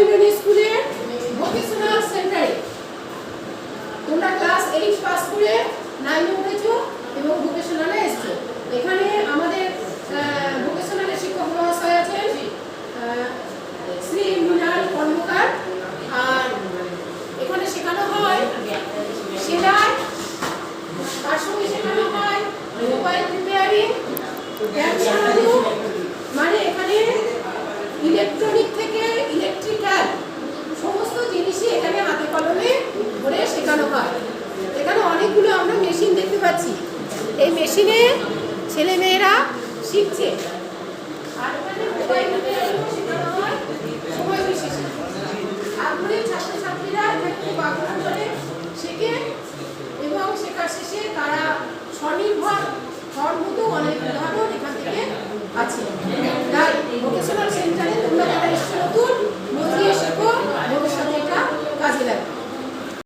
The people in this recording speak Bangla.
ইউনিয়ন স্কুলে ভোকেশনাল সেন্টারে তোমরা ক্লাস এইট পাস করে নাইনে উঠেছো এবং ভোকেশনালে এসছো। এখানে আমাদের ভোকেশনালের শিক্ষক মহাশয় আছেন শ্রী মৃণাল কর্মকার। আর এখানে শেখানো হয়, সেলাই, তার সঙ্গে শেখানো হয় মোবাইল রিপেয়ারিং মানে এখানে ইলেকট্রনিক থেকে ইলেকট্রিক্যাল সমস্ত জিনিসই এখানে হাতে কলমে করে শেখানো হয় এখানে অনেকগুলো আমরা মেশিন দেখতে পাচ্ছি। এই মেশিনে ছেলে মেয়েরা শিখছে। এবং শেখা শেষে তারা স্বনির্ভর হওয়ার অনেক উদাহরণ